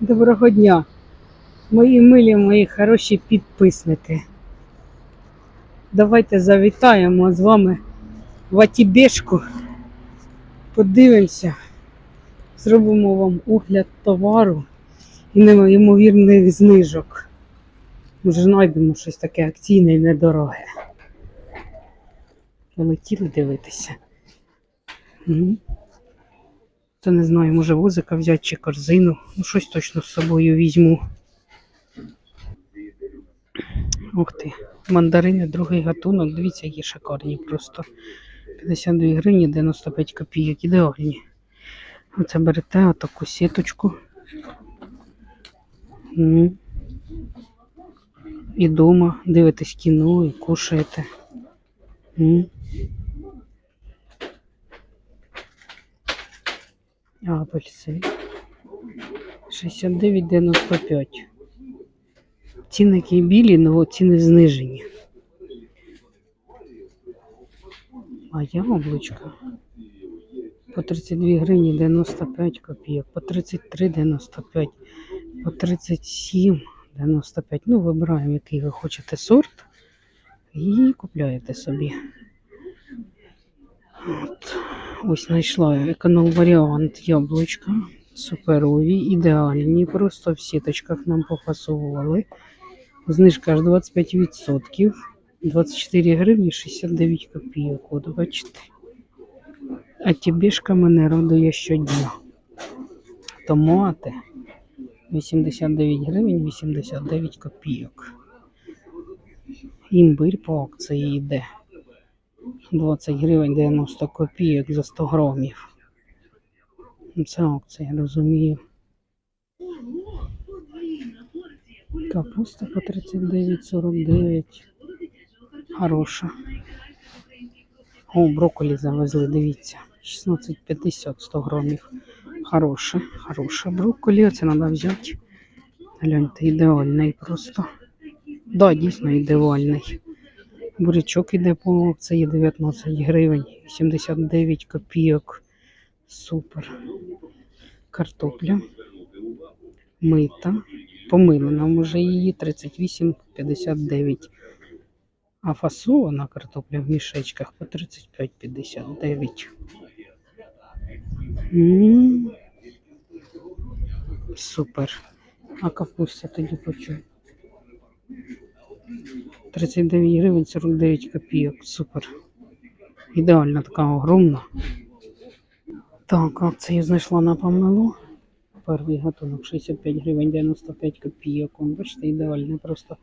Доброго дня, мої милі, мої хороші підписники. Давайте завітаємо з вами в Атібешку. Подивимося, зробимо вам огляд товару і неймовірних знижок. Може, знайдемо щось таке акційне і недороге. Полетіли дивитися. Та не знаю, може возика взяти чи корзину. Ну, щось точно з собою візьму. Ух ти. Мандарини, другий гатунок. Дивіться, які шикарні просто. 52 гривні 95 копійок. Ідеальні. Оце берете отаку сіточку. І дома дивитесь кіно і кушаєте. Апельсин. 69,95. Цінники білі, але ціни знижені. А яблучко по 32 гривні 95 копійок, по 33,95, по 37,95. Ну, вибираємо, який ви хочете сорт і купляєте собі. От. Ось знайшла економ варіант яблучка. Суперові, ідеальні. Просто в сіточках нам пофасовували. Знижка аж 25%. 24 гривні 69 копійок. От бачите. А тібішка мене радує щодня. Томати 89 гривень 89 копійок. Імбирь по акції йде. 20 гривень 90 копійок за 100 грамів. Ну, Це акція, розумію. Капуста по 39,49. Хороша. О, брокколі завезли, дивіться. 16,50 100 грамів. Хороше, хороше брокколі. Оце треба взяти. Гляньте, ідеальний просто. Да, дійсно ідеальний. Бурячок іде по це є 19 гривень, 89 копійок. Супер. Картопля. Мита. Помилена може її 38,59. А фасована картопля в мішечках по 35,59. М, Супер. А капуста тоді почув. 39 гривень 49 копійок. Супер. Ідеальна така огромна. Так, акцію знайшла на помилу. Перший гатунок 65 гривень 95 копійок. Бачите, ідеальне просто.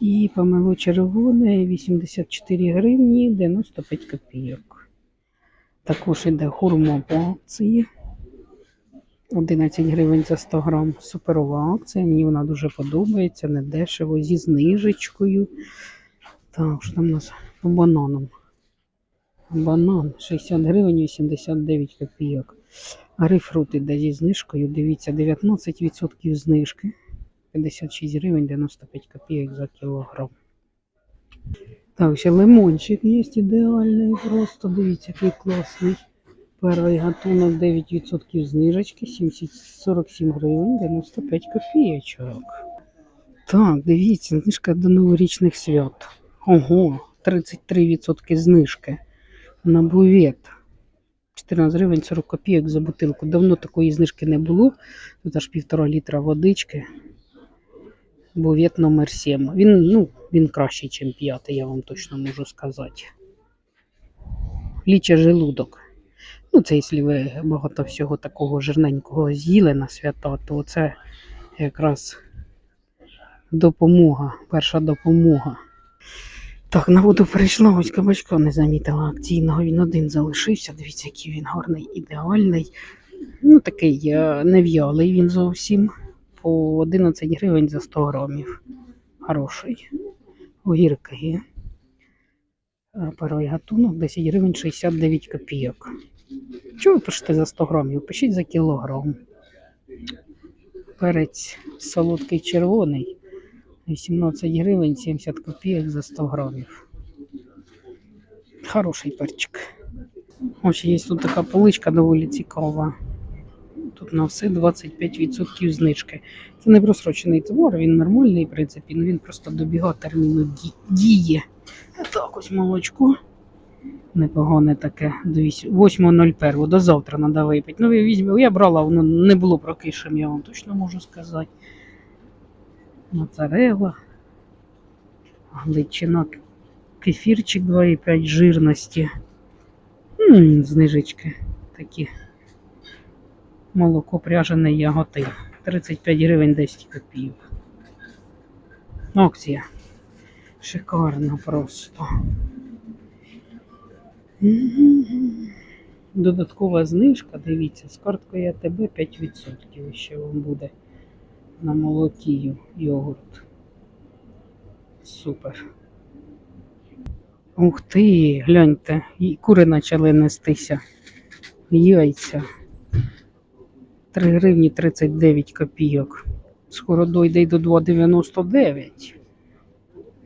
І помило червоне 84 гривні 95 копійок. Також іде хурма по акції. 11 гривень за 100 грам. Суперова акція. Мені вона дуже подобається, не дешево, зі знижечкою. Так, що там у нас по бананам? Банан 60 гривень 89 копійок. Грейпфрут іде зі знижкою. Дивіться, 19% знижки. 56 гривень 95 копійок за кілограм. Так, ще лимончик є ідеальний. Просто дивіться, який класний. Перший гатунок 9% знижечки, 70, 47 гривень 95 копійочок. Так, дивіться, знижка до новорічних свят. Ого, 33% знижки на бувет. 14 гривень 40 копійок за бутилку. Давно такої знижки не було. Тут аж півтора літра водички. Бувет номер 7. Він, ну, він кращий, ніж п'ятий, я вам точно можу сказати. Ліче желудок. Ну, це якщо ви багато всього такого жирненького з'їли на свята, то це якраз допомога, перша допомога. Так, на воду перейшла, ось кабачка не замітила акційного. Він один залишився. Дивіться, який він гарний, ідеальний. Ну, такий е, нев'ялий він зовсім. По 11 гривень за 100 грамів. Хороший. Огірки. Е, Перший гатунок 10 гривень 69 копійок. Чого ви пишете за 100 грамів? Пишіть за кілограм. Перець солодкий червоний. 18 гривень 70 копійок за 100 грамів. Хороший перчик. Ось є тут така поличка доволі цікава. Тут на все 25% знижки. Це не просрочений товар, він нормальний, в принципі, ну він просто добігав терміну ді- дії. А Так, ось молочко. Непогане таке. До 8.01. До завтра треба випити. Ну, ви візьмете, я брала, воно не було прокишем, я вам точно можу сказати. Моцарелла. Гличина. Кефірчик 2,5 жирності. М, знижечки такі. Молоко пряжене яготи. 35 гривень 10 копійок. Акція. Шикарно просто. Додаткова знижка, дивіться, з карткою АТБ 5% ще вам буде на молокі йогурт. Супер. Ух ти, гляньте, і кури почали нестися. Яйця. 3 гривні 39 копійок. Скоро дойде й до 2,99.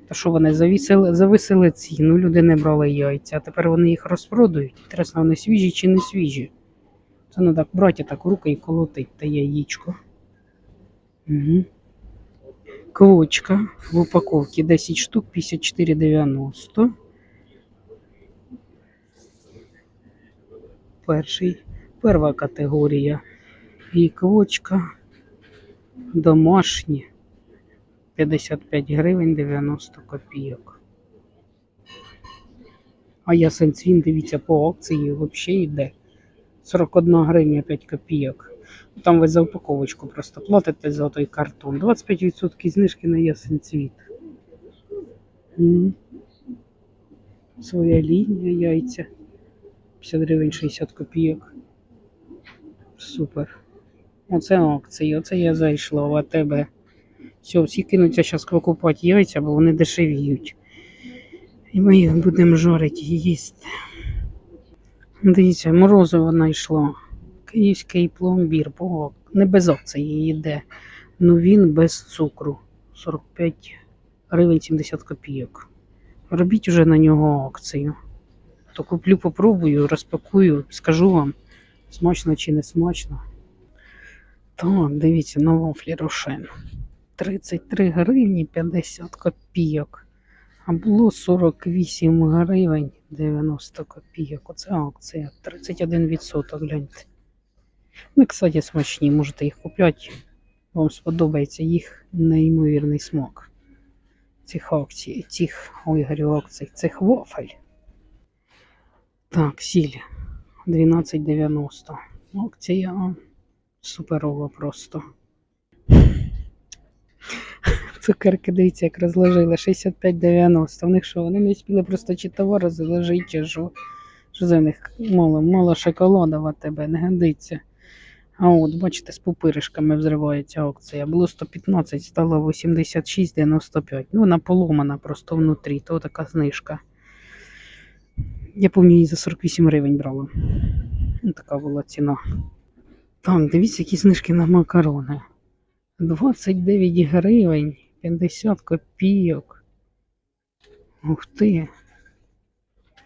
Та що вони завісили, зависили ціну, люди не брали яйця, а тепер вони їх розпродають. Інтересно, вони свіжі чи не свіжі. Це треба брати так в руки і колотить та яєчко. Угу. Квочка в упаковці 10 штук 54,90. Перший, перша категорія. І квочка домашні 55 гривень 90 копійок. А ясен цвін, дивіться, по акції взагалі йде 41 гривня 5 копійок. Там ви за упаковочку просто платите за той картон. 25% знижки на ясен цвіт. Своя лінія яйця. 50 гривень 60 копійок. Супер. Оце акції, оце я зайшла в АТБ. Все, всі кинуться зараз викупати яйця, бо вони дешевіють. І ми їх будемо жарити і їсти. Дивіться, морозиво знайшло. Київський пломбір, бо не без акції йде. Ну він без цукру. 45 гривень 70 копійок. Робіть уже на нього акцію. То куплю, попробую, розпакую, скажу вам, смачно чи не смачно. Так, дивіться, на вафлі Рошен. 33 гривні 50 копійок. А було 48 гривень 90 копійок. Оце акція. 31%, гляньте. Ну, кстати, смачні, можете їх купляти. Вам сподобається їх неймовірний смак. Цих акцій, цих, ой, говорю, акцій, цих вафель. Так, сіль 12,90. Акція суперова просто. Цукерки, дивіться, як розложили 65,90. В них що, вони не спіли просто чи товар заложити, чи що. Що за них мало, мало шоколада в тебе, не годиться. А от, бачите, з пупиришками взривається акція. Було 115, стало 86,95. Ну, вона поломана просто внутрі, то така знижка. Я пам'ятаю, її за 48 гривень брала. Ну, така була ціна. Так, дивіться, які знижки на макарони. 29 гривень, 50 копійок. Ух ти.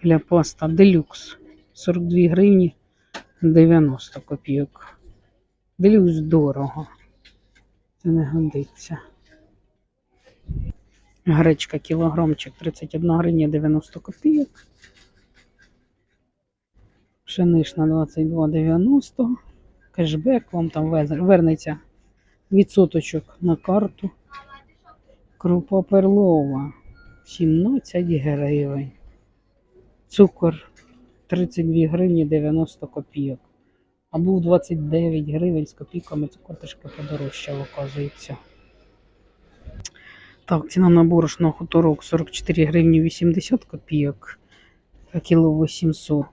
Для паста делюкс. 42 гривні 90 копійок. Делюкс дорого. Це не годиться. Гречка кілограмчик 31 гривня 90 копійок. Пшенична 22,90. Кешбек вам там вернеться відсоточок на карту. Крупа перлова 17 гривень. Цукор 32 гривні 90 копійок. А був 29 гривень з копійками, цукор трішки подорожчав, оказується. Так, ціна на борошно хуторок 44 гривні 80 копійок. Кіло 800.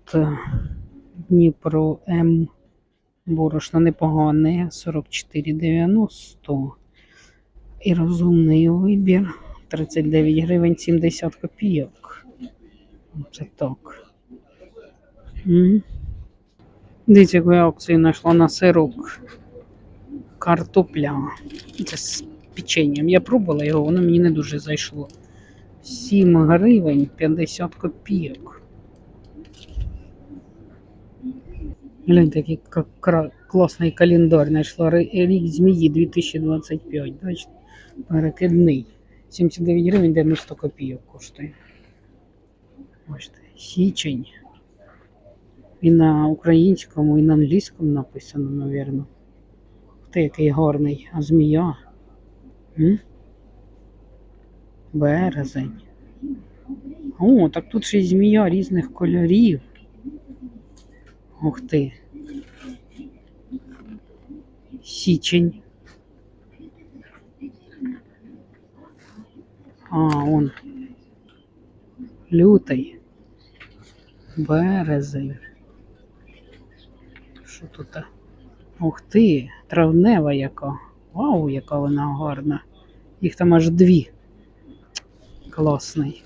Дніпро М. Борошно непогане 44,90. І розумний вибір 39 гривень 70 копійок. Це так. М. Дивіться, яку я акцію знайшла на сирок. Картопля. Це з печенням. Я пробувала його, воно мені не дуже зайшло. 7 гривень 50 копійок. Гляньте, який класний календар. Знайшла рік змії 2025. Бачите? Перекидний. 79 гривень 90 копійок коштує. Бачите, січень. І на українському, і на англійському написано, мабуть. Ти який гарний, а змія. М? Березень. О, так тут ще й змія різних кольорів. Ух ти. Січень. А, он. Лютий. Березень. Що тут? Ух ти, травнева яка. Вау, яка вона гарна. Їх там аж дві. Класний.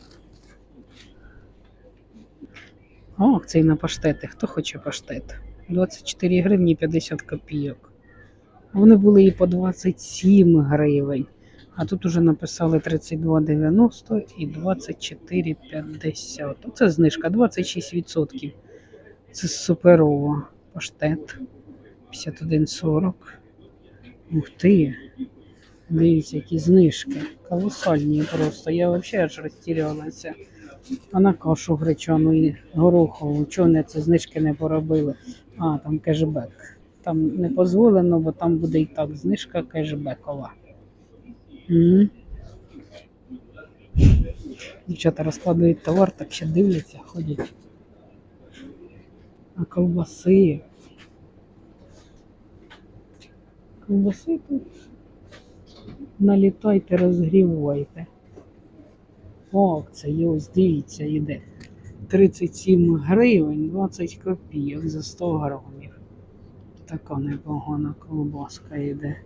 О, акції на паштети. Хто хоче паштет? 24 гривні 50 копійок. Вони були і по 27 гривень. А тут уже написали 32,90 і 24,50. Оце знижка 26%. Це суперово. Паштет 51,40. Ух ти. Дивіться, які знижки. Колосальні просто. Я взагалі аж розтірялася. А на кашу гречану і горохову. Чого вони ці знижки не поробили? А, там кешбек. Там не дозволено, бо там буде і так знижка кешбекова. Дівчата розкладують товар, так ще дивляться, ходять. А ковбаси. Ковбаси тут. Налітайте, розгрівайте. О, це є ось дивіться, йде. 37 гривень 20 копійок за 100 грамів. Така непогана колбаска йде.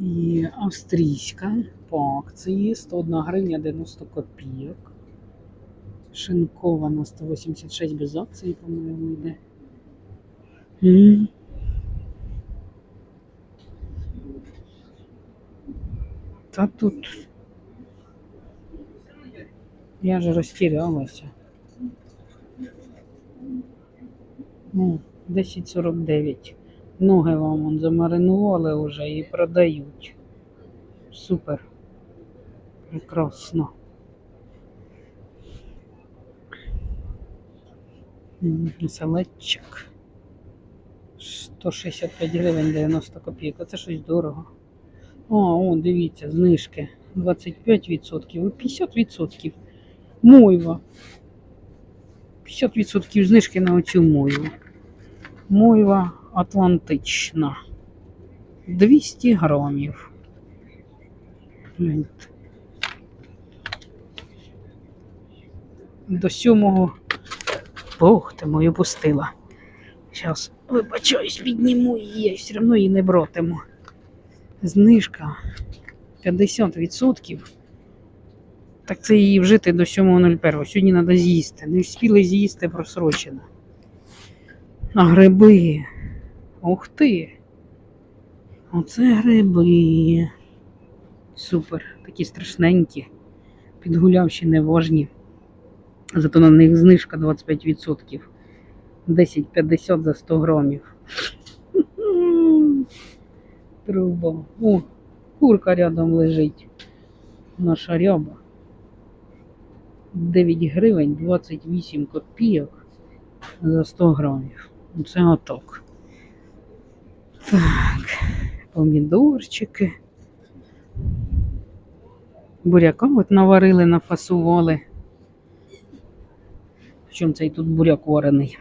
І австрійська по акції 101 гривня 90 копійок. Шинкована 186 без акції, по-моєму, йде. Та тут. Я же розтірялася. Ну, 10.49. Ноги вам он замаринували вже і продають. Супер. Прекрасно. М, Салатчик. 165 гривень 90 копійок. Це щось дорого. О, о, дивіться, знижки. 25% і 50%. Мойва. 50% знижки на оцю мойву. Мойва Атлантична. 200 грамів. Гляньте. До сьомого. Ох, ти мою пустила. Зараз, вибачаюсь, підніму її, все одно її не братиму. Знижка 50%. Так це її вжити до 7.01. Сьогодні треба з'їсти. Не встигли з'їсти просрочено. А гриби. Ух ти. Оце гриби. Супер. Такі страшненькі. Підгулявші неважні. Зато на них знижка 25%. 10,50 за 100 грамів. Труба. О, курка рядом лежить. Наша ряба. 9 гривень 28 копійок за 100 грамів. Це отак. Так, помідорчики. Буряка от наварили, нафасували. В чому цей тут буряк варений?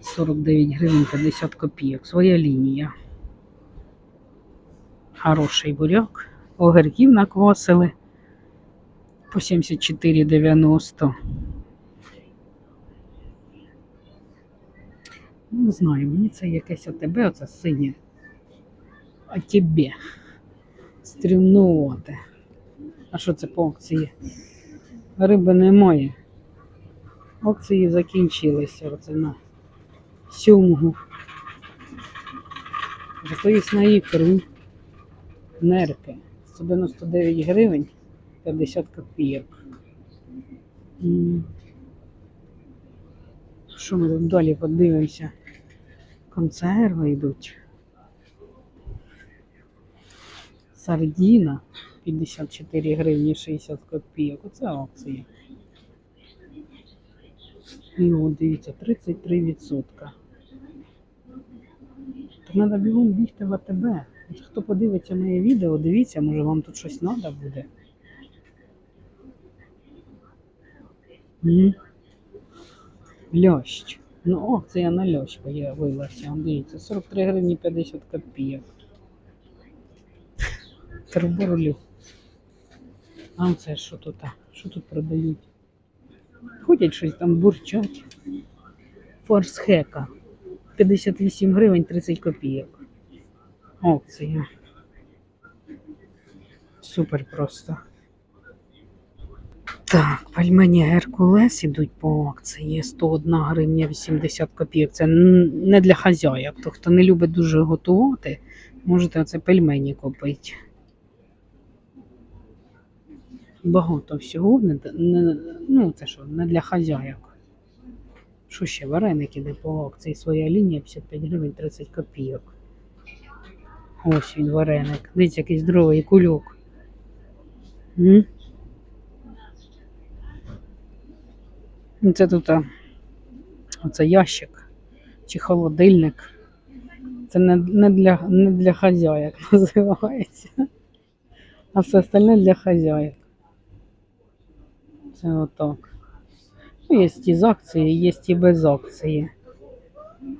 49 гривень 50 копійок. Своя лінія. Хороший буряк. Огірків наквасили по 74,90. Не знаю, мені це якесь АТБ, оце синє. А тебе. Стрімнувати. А що це по акції? Риби немає. Акції закінчилися. Оце на сьомого. Зато на ікру. Нерки. 199 гривень 50 копійок. Що ми тут далі подивимося? Консерви йдуть. Сардіна 54 гривні 60 копійок. Оце акція. І от дивіться, 33%. Так треба бігом бігти в АТБ. От Хто подивиться моє відео, дивіться, може вам тут щось треба буде. М? Льощ. Ну, акція на льощ появилася. Он, Дивіться, 43 гривні 50 копійок. Турборолю. А це що тут? Що тут продають? Ходять щось там бурчать. Форс хека. 58 гривень 30 копійок. Акція. Супер просто. Так, пельмені Геркулес ідуть по акції 101 гривня 80 копійок. Це не для хазяїв. То хто не любить дуже готувати, можете оце пельмені купити. Багато всього, не, не, ну це що, не для хазяїв. Що ще? Вареники йде по акції. Своя лінія 55 гривень 30 копійок. Ось він вареник. Дивіться, який здоровий кульок. М? Це тут оце ящик чи холодильник. Це не, не, для, не для хазяїв називається. А все остальне для хазяїв. Це отак. Ну, є і з акції, є і без акції.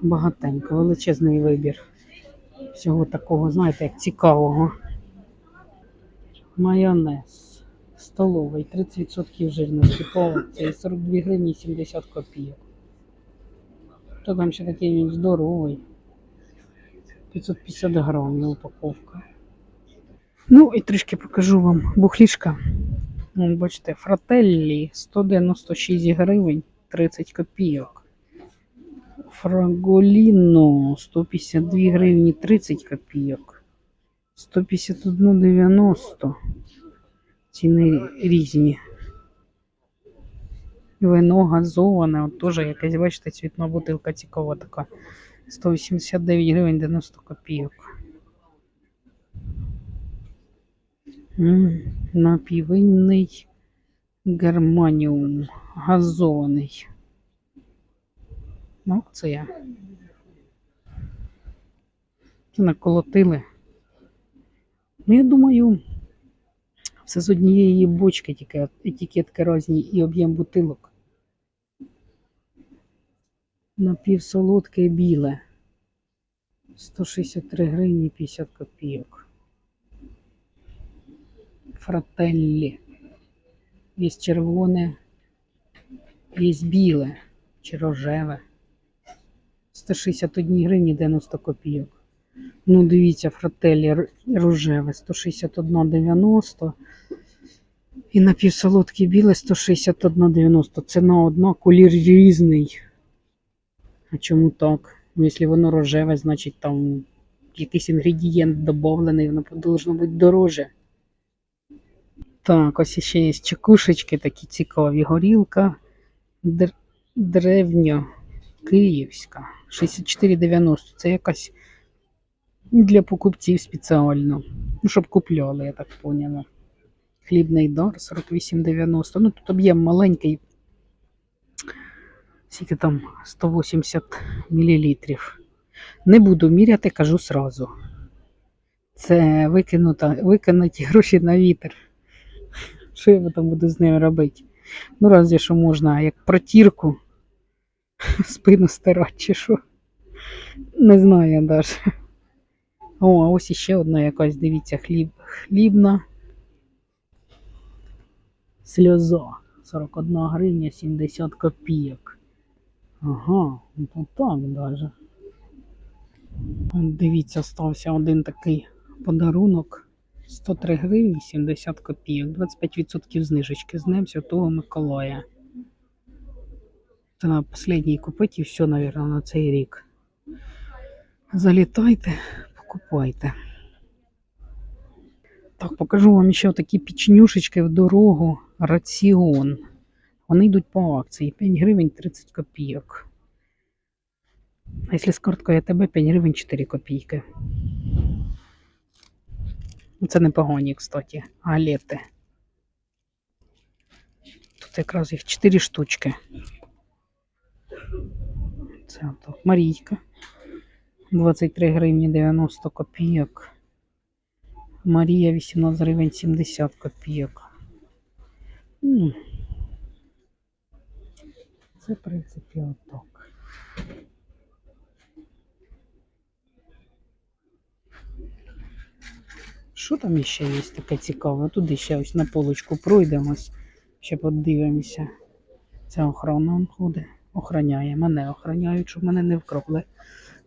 Багатенько, величезний вибір. Всього такого, знаєте, як цікавого. Майонез. Столовий, 30% жирності по акції, 42 гривні 70 копійок. То там ще такий він здоровий. 550 грамів упаковка. Ну і трішки покажу вам бухлішка. Вон, бачите, фрателлі 196 гривень 30 копійок. Фраголіно 152 гривні 30 копійок. 151,90. Ціни різні. Вино газоване, от теж якась, бачите, цвітна бутилка цікава така. 189 гривень 90 копійок. Напівинний германіум. Газований. Ну, це я. Це наколотили. Ну, я думаю, все з однієї бочки, тільки етикетки різні і об'єм бутилок. Напівсолодке біле. 163 гривні 50 копійок. Фрателлі. Є червоне, є біле чи рожеве. 161 гривні 90 копійок. Ну, дивіться, фрателі рожеве 161,90. І напівсолодке біле 161,90. Ціна одна, колір різний. А чому так? Ну, якщо воно рожеве, значить там якийсь інгредієнт додавлений, воно должно бути дороже. Так, ось ще є чекушечки такі цікаві. Горілка др... древньо київська. 64,90. Це якась для покупців спеціально. Ну, щоб купляли, я так поняла. Хлібний дар 48,90. Ну, тут об'єм маленький. Скільки там 180 мл. Не буду міряти, кажу сразу. Це викинута, викинуті гроші на вітер. Що я потім буду з ними робити? Ну, разве що можна, як протірку, спину стирати чи що. Не знаю навіть. О, а ось іще одна якась, дивіться, хліб, хлібна. Сльоза. 41 гривня 70 копійок. Ага, ну так даже. Дивіться, стався один такий подарунок. 103 гривні 70 копійок. 25% знижечки з Днем Святого Миколая. Це на останній купити і все, мабуть, на цей рік. Залітайте, покупайте. Так, покажу вам ще такі печенюшечки в дорогу. Раціон. Вони йдуть по акції. 5 гривень 30 копійок. А якщо з карткою АТБ 5 гривень 4 копійки. Це непогані, кстати, галети. Тут якраз їх 4 штучки. Це отак. Марійка. 23 гривні 90 копійок. Марія 18 гривень 70 копійок. Це, в принципі, отак. Що там іще є таке цікаве? Туди ще ось на полочку пройдемось, ще подивимося. Це охорона он ходить, охороняє. Мене охороняють, щоб мене не вкрали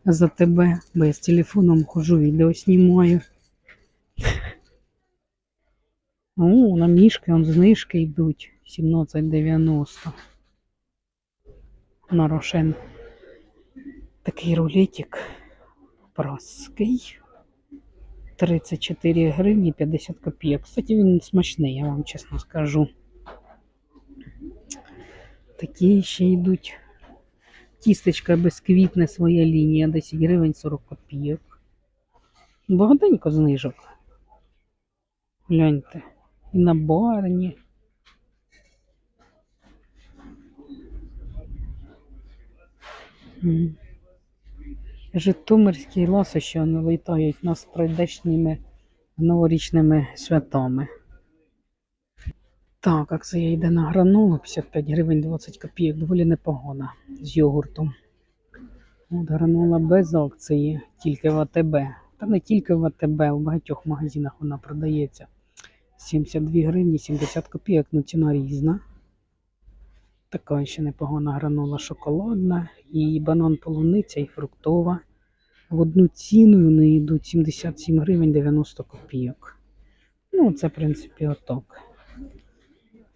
за тебе, бо я з телефоном хожу, відео знімаю. О, на мішки он знижки йдуть. 17,90. На Рошен. Такий рулетик праский. 34 гривні 50 копійок. Кстати, він смачний, я вам чесно скажу. Такі ще йдуть. Тістечка безквітне своя лінія, 10 гривень 40 копійок. Багатенько знижок. Гляньте. І на барні. Житомирські ласощі вони вітають нас прийдешніми новорічними святами. Так, акція йде на гранолу 55 гривень 20 копійок, доволі непогана з йогуртом. От гранола без акції, тільки в АТБ. Та не тільки в АТБ, у багатьох магазинах вона продається. 72 гривні 70 копійок, ну ціна різна. Така ще непогана гранола шоколадна, і банан полуниця, і фруктова. В одну ціну вони йдуть 77 гривень 90 копійок. Ну, це, в принципі, отак.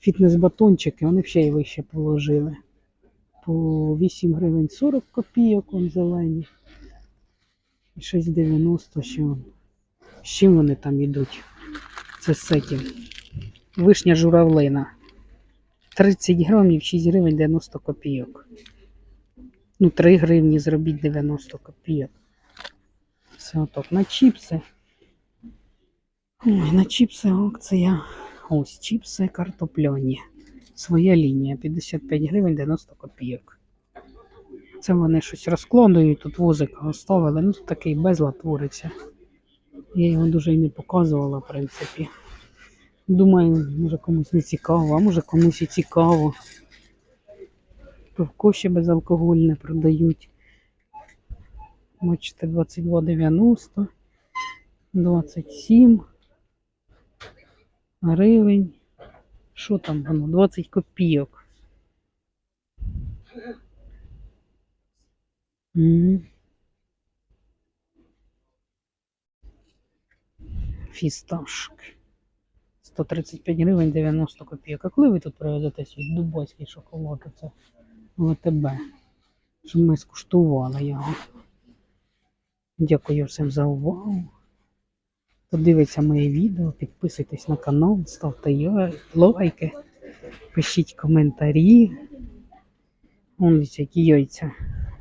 Фітнес-батончики, вони ще й вище положили. По 8 гривень 40 копійок, он зелені. І 6,90 ще. З чим вони там йдуть? Це сетів. Вишня журавлина. 30 грамів 6 гривень 90 копійок. Ну, 3 гривні зробіть 90 копійок. Все отак. На чіпси. Ой, на чіпси акція. Ось чіпси картопляні. Своя лінія 55 гривень 90 копійок. Це вони щось розкладують, тут возика оставили. Ну, такий безлад твориться. Я його дуже і не показувала, в принципі. Думаю, може комусь не цікаво, а може комусь і цікаво. Пивко ще безалкогольне продають. Бачите, 22,90, 27 гривень. Що там воно? 20 копійок. Фісташки. 135 гривень 90 копійок. А коли ви тут привезете свій дубайський шоколад? Це в АТБ. Щоб ми скуштували його. Дякую всім за увагу. Хто моє відео, підписуйтесь на канал, ставте лайки, пишіть коментарі. Вон які яйця.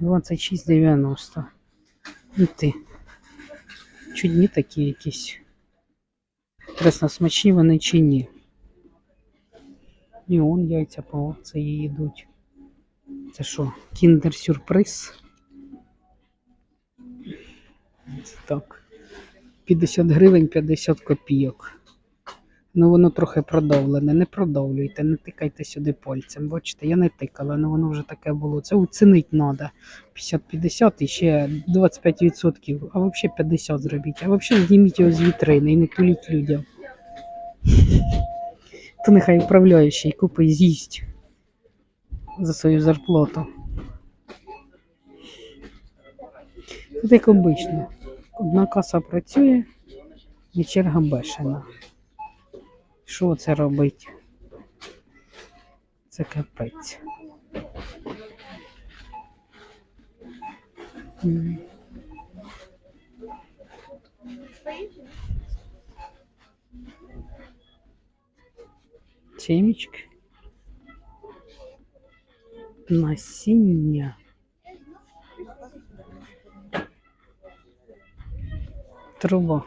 26,90. І ти. Чудні такі якісь. Інтересно, смачні вони чи ні. І он яйця по акції йдуть. Це що, кіндер-сюрприз? Так. 50 гривень 50 копійок. Ну воно трохи продавлене. Не продавлюйте, не тикайте сюди пальцем. Бачите, я не тикала, але воно вже таке було. Це оцінить треба. 50-50 і ще 25%, а взагалі 50 зробіть. А взагалі зніміть його з вітрини і не туліть людям. То нехай управляючий купить з'їсть за свою зарплату. Тут як обично. Одна каса працює і черга бешена. Що це робить? Це капець. Семечки. Насіння. Труба.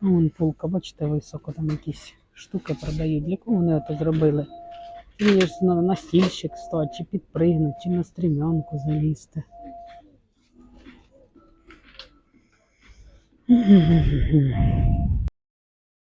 Вон полка, бачите, високо там якісь штуки продають. Для кого вони це зробили? Є ж на, стільчик стати, чи підпригнути, чи на стрімянку залізти.